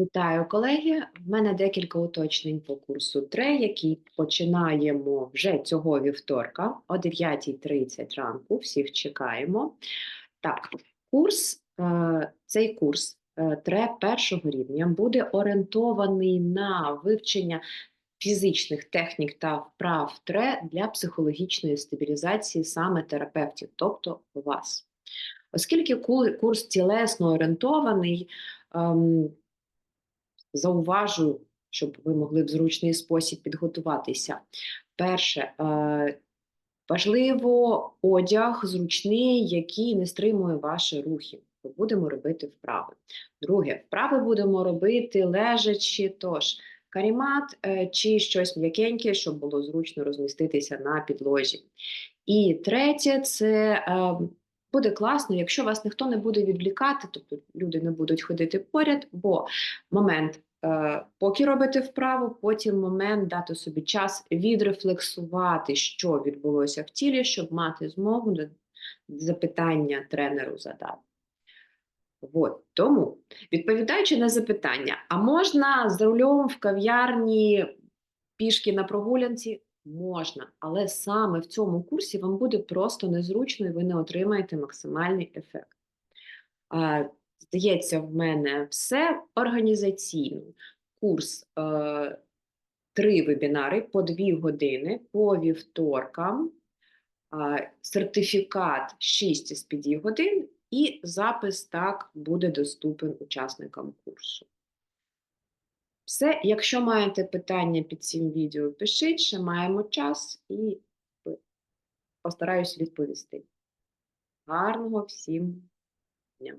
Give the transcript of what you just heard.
Вітаю, колеги. В мене декілька уточнень по курсу 3, який починаємо вже цього вівторка о 9.30 ранку. Всіх чекаємо. Так, курс, е, цей курс е, ТРЕ першого рівня буде орієнтований на вивчення фізичних технік та вправ ТРЕ для психологічної стабілізації саме терапевтів, тобто вас. Оскільки курс тілесно орієнтований, ем, зауважу, щоб ви могли в зручний спосіб підготуватися. Перше, е, важливо одяг зручний, який не стримує ваші рухи. Будемо робити вправи. Друге, вправи будемо робити лежачи, тож карімат е, чи щось м'якеньке, щоб було зручно розміститися на підлозі. І третє, це е, буде класно, якщо вас ніхто не буде відвлікати, тобто люди не будуть ходити поряд, бо момент, е, поки робите вправу, потім момент дати собі час відрефлексувати, що відбулося в тілі, щоб мати змогу запитання тренеру задати. От, тому, відповідаючи на запитання, а можна за рулем в кав'ярні пішки на прогулянці? Можна, але саме в цьому курсі вам буде просто незручно і ви не отримаєте максимальний ефект. Здається, в мене все організаційно. Курс е, три вебінари по дві години по вівторкам, а, сертифікат 6 з 5 годин, і запис так буде доступен учасникам курсу. Все, якщо маєте питання під цим відео, пишіть, ще маємо час і постараюсь відповісти. Гарного всім дня!